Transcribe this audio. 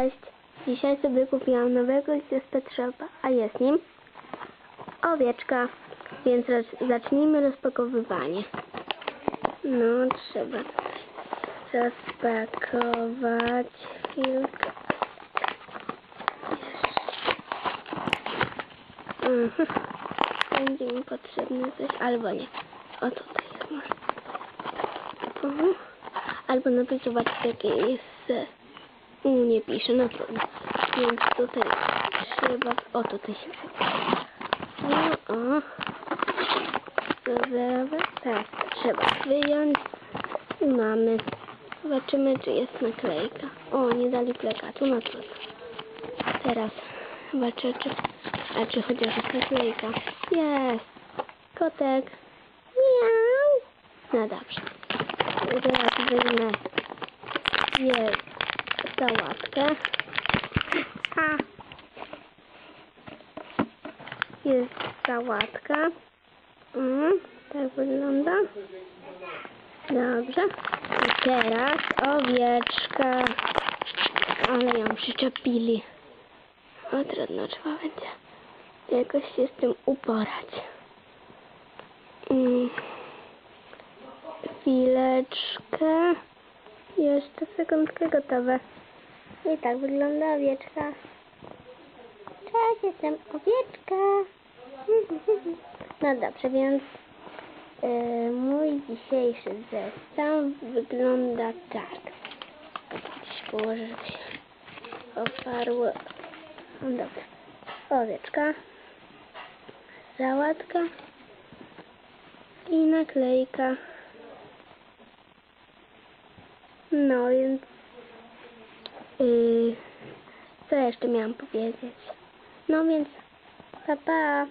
Cześć! Dzisiaj sobie kupiłam nowego z Petrzopa, a jest nim owieczka, więc zacznijmy rozpakowywanie. No, trzeba rozpakować chwilkę. Mhm. Będzie mi potrzebne coś, albo nie. O tutaj jest może. Mhm. Albo napisać zobaczyć jakie jest e, u nie pisze, no trudno. Więc tutaj trzeba... O, tutaj się No, o. Dobra, tak, trzeba wyjąć. I mamy. Zobaczymy, czy jest naklejka. O, nie dali plakatu, no trudno. Teraz zobaczę, czy... A czy chociaż jest naklejka? Jest. Kotek. Miau. No dobrze. Teraz wyjmę jest sałatkę. A. Jest sałatka. Mm, tak wygląda. Dobrze. I teraz owieczka. Ale ją przyczepili. O, trudno, trzeba będzie jakoś się z tym uporać. Mm. Chwileczkę. Jeszcze sekundkę gotowe. I tak wygląda owieczka. Cześć, jestem owieczka. No dobrze, więc yy, mój dzisiejszy zestaw wygląda tak. Gdzieś położę, żeby się oparło. No dobra. Owieczka. Sałatka. I naklejka. No więc yy, co jeszcze miałam powiedzieć? No więc pa pa.